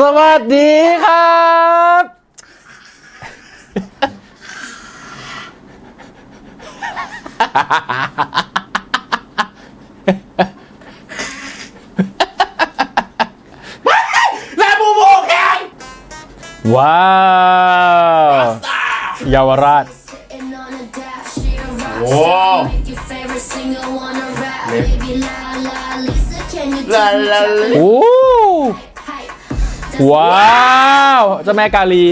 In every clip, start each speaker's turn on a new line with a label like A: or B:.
A: สวัสดีครับ
B: และบูบูแข่ง
A: ว้าว เยาวราช
B: โอ้ลาลาลา
A: โอ้ ว้าวเจ้าแม่กาลี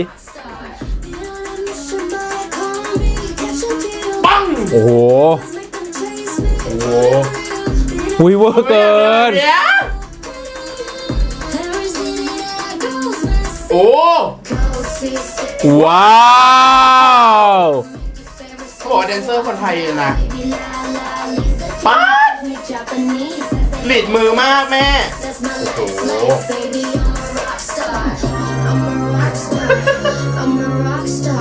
B: ปัง
A: โอ้โห
B: โอ้โห
A: หุยเวอร์เกิน
B: เดี๋ยวโอ้
A: ว้าว
B: เขาบอกว่าแดนเซอร์คนไทยนะป๊าดหลีดมือมากแม่ โอ้โห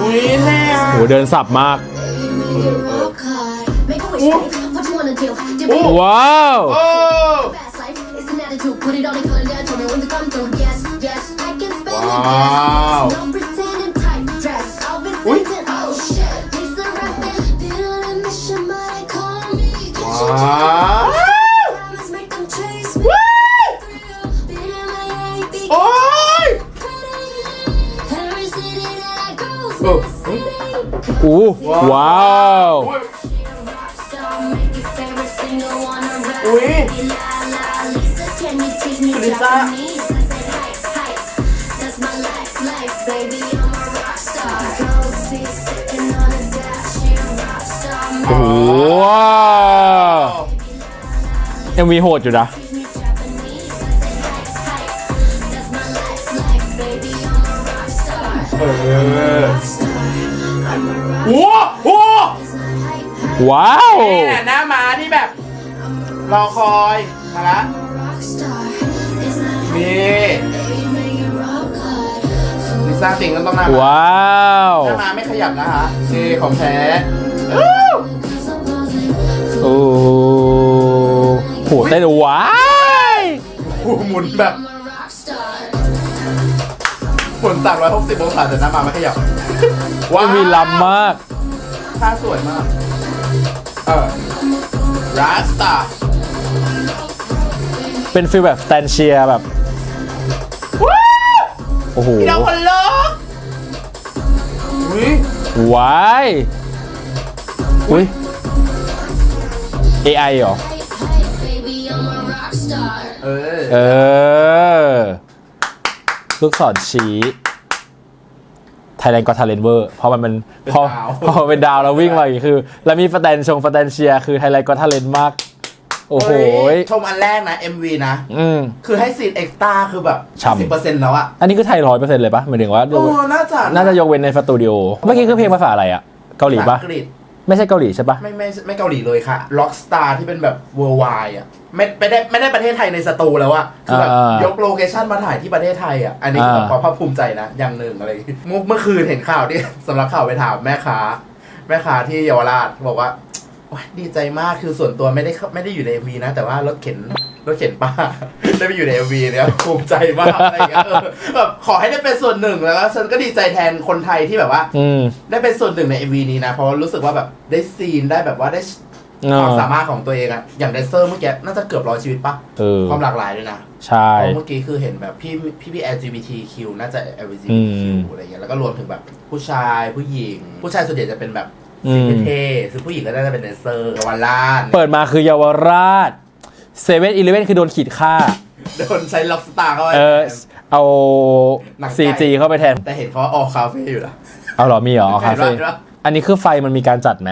B: อุ้ยแน่อะ
A: โหเดินสับมากว้าว
B: โอ้ว้าวอุ๊ยว้าวโอู้
A: ว้าว
B: อุ๊ยลิซ่า
A: โอ้โหว้าวยังมีโหดอยู่นะ
B: เออ โอ้โห
A: ว้าว
B: นี่แหละหน้าม้าที่แบบ รอคอยมาละนี่ลิซ่าติงก็ต้องหน้าม้า
A: ว้าว
B: หน้าม้าไม่ขยับนะคะนี่ของแท้
A: โอ้โหเต้นว้าย
B: โอ้โหหมุนแบบ หมุน360องศาแต่หน้าม้าไม่ขยับว้าว
A: มีลำมาก
B: ท่าสวยมาก เออราสตา
A: เป็นฟีลแบบสแตนเชียแบบ
B: ว้าว
A: โอ้โห
B: พี่น้องคนเลิกอุ้ย
A: ว้ายอุ้ย AI เหรอ
B: เออ
A: เออ ลูกศรชี้ไทยแลนด์ก็ทาเลนเวอร์เพราะมันเป็นพอพอมันเป็นดาวแล้ววิ่งมาอย่างงี้คือ แล้วมีสแตนชงสแตนเชียคือไทยแลนด์ก็ทาเลนมาก โอ้โห
B: เฮ้ยชมอันแรกนะ MV นะ
A: อืม
B: คือให้ซีนเอ็กซ์ตร้าคือแบบ
A: ฉ่ำ
B: สิบเปอร์เซ็นต์แล้วอะ
A: อันนี้คือไทยร้อยเปอร์เซ็นต์เลยปะหมายถึงว่า
B: โอ้น่าจะ
A: น่าจะยกเว้นในสตูดิโอเมื่อกี้คือเพลงภาษาอะไรอะเกาหลีปะ
B: ภาษาอังกฤษ
A: ไม่ใช่เกาหลีใช่ปะ
B: ไม่ไม่ไม่เกาหลีเลยค่ะ ล็อกสตาร์ที่เป็นแบบ worldwide อะไม่ไม่ได้ไม่ได้ประเทศไทยในสตูแล้วอะคือแบบ
A: อ่าย
B: กโลเคชั่นมาถ่ายที่ประเทศไทยอะอันนี้คือแบบ
A: อ่า
B: ความภาคภูมิใจนะ อย่างหนึ่งอะไรอย่างงี้เมื่อเมื่อคืนเห็นข่าวที่สำนักข่าวไปถามแม่ค้า แม่ค้าที่เยาวราชบอกว่าโอ๊ยดีใจมากคือส่วนตัวไม่ได้เข้าไม่ได้อยู่ใน MV นะ แต่ว่ารถเข็น รถเข็นป้า ได้ไปอยู่ใน MV เนี่ยภูมิใจมากอะไรอย่างเงี้ยเออแบบขอให้ได้เป็นส่วนหนึ่งแล้วก็ฉันก็ดีใจแทนคนไทยที่แบบว่า
A: อืม
B: ได้เป็นส่วนหนึ่งใน MV นี้นะ เพราะว่ารู้สึกว่าแบบได้ซีนได้แบบว่าได้
A: อ่า
B: ความสามารถของตัวเองอะอย่างแดนเซอร์เมื่อกี้น่าจะเกือบร้อยชีวิตปะ
A: เออ
B: ความหลากหลายด้วยนะ
A: ใช่
B: เพราะเมื่อกี้คือเห็นแบบพี่พี่พี่ LGBTQ น่าจะ
A: อื
B: LGBTQ
A: ม
B: อะไรเงี้ยแล้วก็รวมถึงแบบผู้ชายผู้หญิง ผู้ชายส่วนใหญ่จะเป็นแบบ
A: อื
B: สี
A: ม
B: เท่ๆซึ่งผู้หญิงก็น่าจะเป็นแดนเซอร์วันล้าน
A: เปิดมาคือเยาวราช เซเว่นอีเลเว่นคือโดนขีดค่า
B: โดนใช้ล็อกสตาร์เข้าไป
A: เออเอา
B: หนังไก่
A: CG เข้าไปแทน
B: แต่เห็นเขาออกคาเฟ่อยู่นะ
A: เอาเหรอมีเหรอคาเฟ่
B: เห็นปะ
A: อันนี้คือไฟมันมีการจัดไหม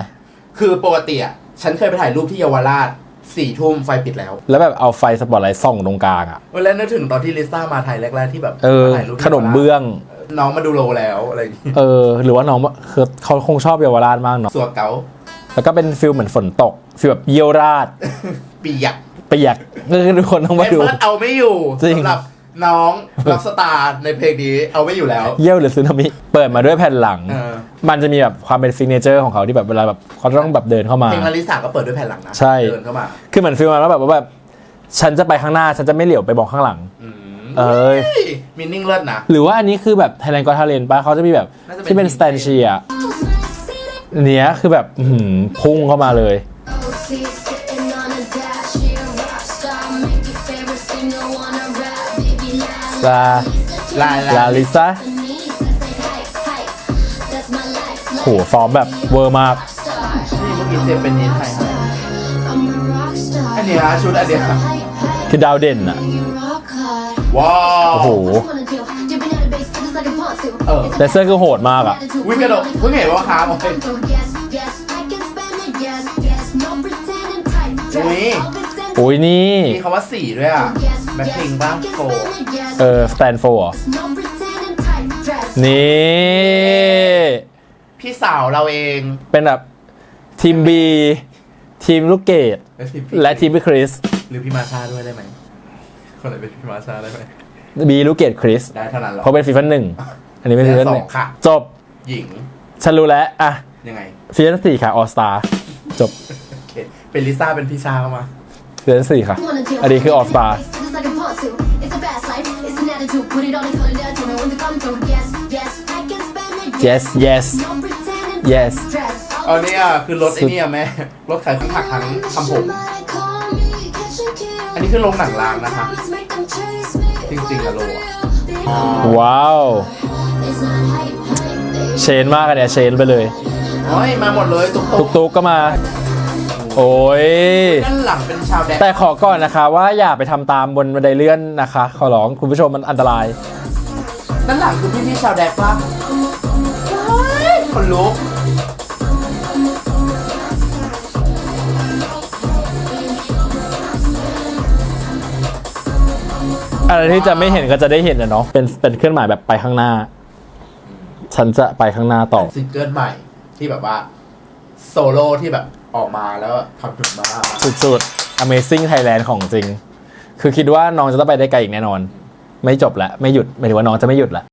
B: คือปกติอะฉันเคยไปถ่ายรูปที่เยาวราชสี่ทุ่มไฟปิดแล้ว
A: แล้วแบบเอาไฟสปอตไลท์ส่องตรงกลางอะ
B: เวลานึกถึงตอนที่ลิซ่ามาไทยแรกๆที่แบบ
A: เออ
B: มาถ่ายรูปที่
A: ขนมเบื้อง
B: น้องมาดูโลแล้วอะไรอย่างงี้
A: เออ หรือว่าน้องคือเขาคงชอบเยาวราชมากเนาะ
B: สัวเก๋า
A: แล้วก็เป็นฟิลเหมือนฝนตกฟิลแบบเยี่ยวราด
B: ปียัก
A: เปียกก็คือทุกคนต้อง
B: ไอ้
A: มาดู
B: เบิร์ดเอาไม่อยู่
A: จริง
B: สำหรับน้องล็อกสตาร์ในเพลงนี้เอาไม่อยู่แล้ว
A: เยี่ยวหรือซึนามิเปิดมาด้วยแผ่นหลัง
B: เออ
A: มันจะมีแบบความเป็นซิกเนเจอร์ของเขาที่แบบเวลาแบบเขาต้องแบบเดินเข้ามา
B: เพลงลาลิสาก็เปิดด้วยแผ่นหลังนะ
A: ใช่
B: เดินเข้ามา
A: คือเหมือนฟิลมาแล้วแบบว่าแบบฉันจะไปข้างหน้าฉันจะไม่เหลียวไปมองข้างหลัง
B: อืม
A: เอ้ย
B: มินนิ่งเลิศนะ
A: หรือว่าอันนี้คือแบบ Thailand Got Talent ป่ะเขาจะมีแบบ
B: น่าจะเป็น
A: ที่เป็น
B: ทีม
A: สแตนเชียเนี้ยคือแบบอื้อหือพุ่งเข้ามาเลย ลา
B: ลาย
A: ลา
B: ลาย
A: ลิซ่า
C: Denise, I say hype, hype. That's my life.
A: โหฟอร์มแบบเวอร์มาก
C: Star.
B: นี่เมื่อกี้เจมเป็นนิดไทยให้
C: I'm a rock star.
B: อันเนี้ยชุดอันเนี้ย
C: Hype, hype.
A: คือดาวเด่นอะ
C: You rock hard.
B: ว้าว
A: โอ้โห
C: What you wanna do? Dipping out of bass, just like a pump to.
B: Oh.
C: It's a
A: แต่เสื้อคือโหดมากอะ
C: attitude.
B: วิ่งกระโดดเพิ่งเห็นว่าขาหมด
C: Yes, yes, I can spend it. Yes, yes, no pretending tight dress.
B: Ui.
C: Always send
A: โอ้ยนี่
B: มีคำว่าสี่ด้วยอะ
C: Yes,
B: แบ็ค
C: yes,
B: พิงบ้าง
C: I can
B: โฟ
C: spend it. Yes,
A: เออสแตนโฟร์
C: no pretending tight dress.
A: นี่
B: พี่สาวเราเอง
A: เป็นแบบทีม B ทีมลูกเกด
B: และทีมพี่
A: และทีมพี่คริส
B: หรือพี่มาชาด้วยได้ไหมคนไหนเป็นพี่มาชาได้ไหม
A: บีลูกเกดคริส
B: ได้เท่านั้นหรอ
A: เพราะเป็นฟีฟันหนึ่งอันนี้เป็นฟีฟันหนึ่ง
B: และสองค่ะ
A: จบ
B: หญิง
A: ฉันรู้แล้ว อะ
B: ยังไง
A: ฟีฟันสี่ค่ะออสตาจบ
B: โอเคเป็นลิซ่าเป็นพี่ชาเข้ามา
A: ฟีฟันสี่ค่ะ อันนี้คือออสตา
C: Just like a pump to. It's a fast life, it's an attitude. Put it on and cut it down. Tell me when to come through. Yes, yes, I can spend it.
A: yes yes
C: No pretending
A: Yes.
C: tight dress.
B: เอาเนี่ยคือรถไอ้เนี่ยแม่รถขายข้าวผักทั้งทำผม อันนี้คือโรงหนังร้างนะคะ จริงๆอะโลอะ
A: ว้าว เชนมากอันเนี่ย เชนไปเลย
B: โอ้ยมาหมดเลย ตุ๊ก
A: ตุ
B: ตุ๊
A: ก
B: ก
A: ตุกก็มา โอ้ย
B: ด้านหลังเป็นชาวแดน
A: แต่ขอก่อนนะคะ ว่าอย่าไปทำตามบนบันไดเลื่อนนะคะ ขอร้องคุณผู้ชมมันอันตราย
B: ด้านหลังคือพี่พี่ๆชาวแดกปะโอ้ยคนลุก
A: อะไรที่จะไม่เห็นก็จะได้เห็นนะเนาะเป็นเป็นเครื่องหมายแบบไปข้างหน้า ฉันจะไปข้างหน้าต่อ
B: ซิงเกิลใหม่ที่แบบว่า โซโล่ที่แบบ ออกมาแล้วทำถึงมา
A: สุดๆ Amazing Thailand ของจริง คือคิดว่าน้องจะต้องไปได้ไกลอีกแน่นอน ไม่จบละ ไม่หยุดหมายถึงว่าน้องจะไม่หยุดละ